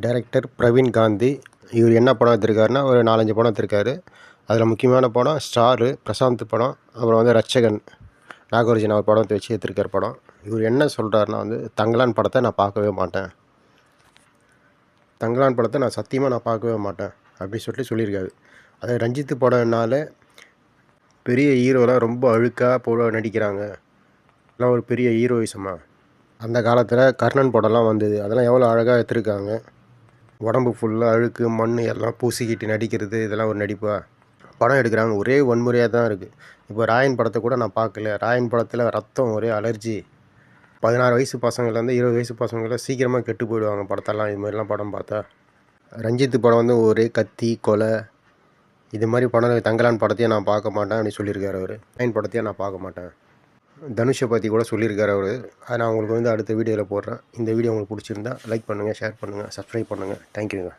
Director Praveen Gandhi இவர் என்ன படம் எடுத்திருக்காருன்னா ஒரு நாலஞ்சு படம் எடுத்திருக்காரு. அதில் முக்கியமான படம் ஸ்டாரு பிரசாந்த் படம் அப்புறம் வந்து ரட்சகன் நாகார்ஜுன் அவர் படத்தை வச்சு எடுத்திருக்கார் படம். இவர் என்ன சொல்கிறாருன்னா வந்து தங்கலான் படத்தை நான் பார்க்கவே மாட்டேன். தங்கலான் படத்தை நான் சத்தியமாக நான் பார்க்கவே மாட்டேன் அப்படின்னு சொல்லிட்டு சொல்லியிருக்காரு. அது ரஞ்சித் படம்னால பெரிய ஹீரோலாம் ரொம்ப அழுக்காக போட நடிக்கிறாங்க. எல்லாம் ஒரு பெரிய ஹீரோயிசமாக அந்த காலத்தில் கர்ணன் படம்லாம் வந்தது. அதெல்லாம் எவ்வளோ அழகாக எடுத்திருக்காங்க. உடம்பு ஃபுல்லாக அழுக்கு மண் எல்லாம் பூசிக்கிட்டு நடிக்கிறது இதெல்லாம் ஒரு நடிப்பா? படம் எடுக்கிறாங்க. ஒரே வன்முறையாக தான் இருக்குது இப்போ ராயன் படத்தை கூட நான் பார்க்கல. ராயன் படத்தில் ரத்தம் ஒரே அலர்ஜி பதினாறு வயசு பசங்கள்லேருந்து இருபது வயசு பசங்களாம் சீக்கிரமாக கெட்டு போயிடுவாங்க படத்தெல்லாம். இது மாதிரிலாம் படம் பார்த்தா. ரஞ்சித் படம் வந்து ஒரே கத்தி கொலை. இது மாதிரி படம் தங்கலான் படத்தையே நான் பார்க்க மாட்டேன் அப்படின்னு சொல்லியிருக்காரு அவர். ராயன் படத்தையே நான் பார்க்க மாட்டேன். தனுஷை பற்றி கூட சொல்லியிருக்காரு அவர். அதை நான் உங்களுக்கு வந்து அடுத்த வீடியோவில் போடுறேன். இந்த வீடியோ உங்களுக்கு பிடிச்சிருந்தா லைக் பண்ணுங்கள் ஷேர் பண்ணுங்கள் சப்ஸ்கிரைப் பண்ணுங்கள் தேங்க்யூங்க